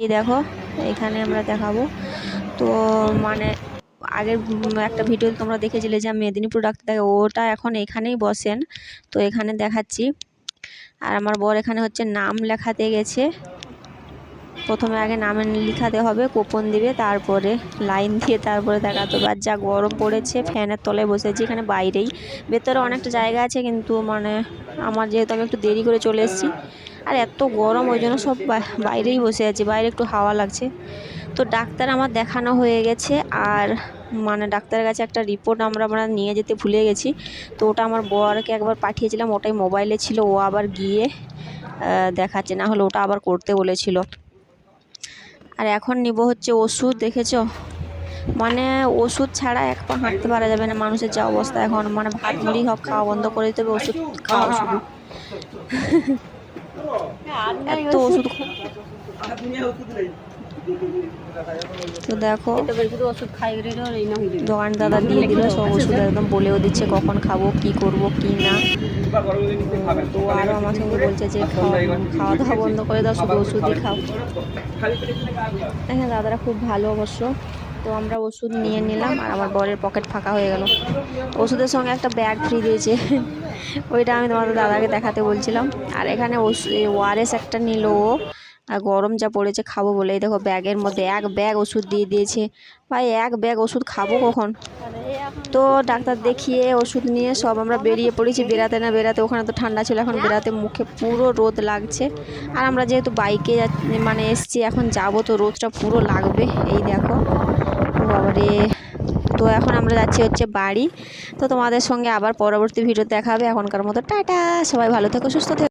এই দেখো, এখানে আমরা দেখাবো। তো মানে আগের একটা ভিডিও তোমরা দেখেছিলে যে মেদিনীপুর ডাক্তার দেখে ওটা এখন এখানেই বসেন। তো এখানে দেখাচ্ছি। আর আমার বর এখানে হচ্ছে নাম লেখাতে গেছে। প্রথমে আগে নাম লিখাতে হবে, কোপন দিবে, তারপরে লাইন দিয়ে তারপরে দেখাতে আর যা গরম পড়েছে, ফ্যানের তলায় বসেছি, এখানে বাইরেই। ভেতরে অনেকটা জায়গা আছে, কিন্তু মানে আমার যেহেতু আমি একটু দেরি করে চলে এসেছি আর এত গরম, ওই জন্য সব বাইরেই বসে আছি, বাইরে একটু হাওয়া লাগছে। তো ডাক্তার আমার দেখানো হয়ে গেছে, আর মানে ডাক্তারের কাছে একটা রিপোর্ট আমরা আমরা নিয়ে যেতে ভুলে গেছি। তো ওটা আমার বরকে একবার পাঠিয়েছিলাম, ওটাই মোবাইলে ছিল, ও আবার গিয়ে দেখাচ্ছে, না হলে ওটা আবার করতে বলেছিল। আর এখন নিব হচ্ছে ওষুধ, দেখেছ? মানে ওষুধ ছাড়া এক পা হাঁটতে পারা যাবে না, মানুষের যা অবস্থা এখন। মানে ভাত মুড়ি সব খাওয়া বন্ধ করে দিতে হবে, ওষুধ খাওয়া শুধু ওষুধ তো দেখো দোকান দাদা দিয়ে দিল, সব ওষুধ একদম বলেও দিচ্ছে, কখন খাব, কি করব, কি না। তো আরও আমার সঙ্গে বলছে যে খাওয়া খাওয়া দাওয়া বন্ধ করে দাও, শুধু ওষুধই খাও। হ্যাঁ দাদারা খুব ভালো অবশ্য। তো আমরা ওষুধ নিয়ে নিলাম আর আমার বরের পকেট ফাঁকা হয়ে গেল। ওষুধের সঙ্গে একটা ব্যাগ ফ্রি দিয়েছে। ওইটা আমি তোমাদের দাদাকে দেখাতে বলছিলাম। আর এখানে ওয়ারেস একটা নিল ও। আর গরম যা পড়েছে খাব বলে। দেখো ব্যাগের মধ্যে এক ব্যাগ ওষুধ দিয়ে দিয়েছে। ভাই, এক ব্যাগ ওষুধ খাব কখন? তো ডাক্তার দেখিয়ে ওষুধ নিয়ে সব আমরা বেরিয়ে পড়েছি বেরাতে না বেরাতে ওখানে তো ঠান্ডা ছিল, এখন বেরাতে মুখে পুরো রোদ লাগছে। আর আমরা যেহেতু বাইকে মানে এসছি, এখন যাব তো, রোদটা পুরো লাগবে। এই দেখো বাবারে। তো এখন আমরা যাচ্ছি হচ্ছে বাড়ি। তো তোমাদের সঙ্গে আবার পরবর্তী ভিডিও দেখাবে। এখনকার মতো টাটা, সবাই ভালো থেকো, সুস্থ থেকো।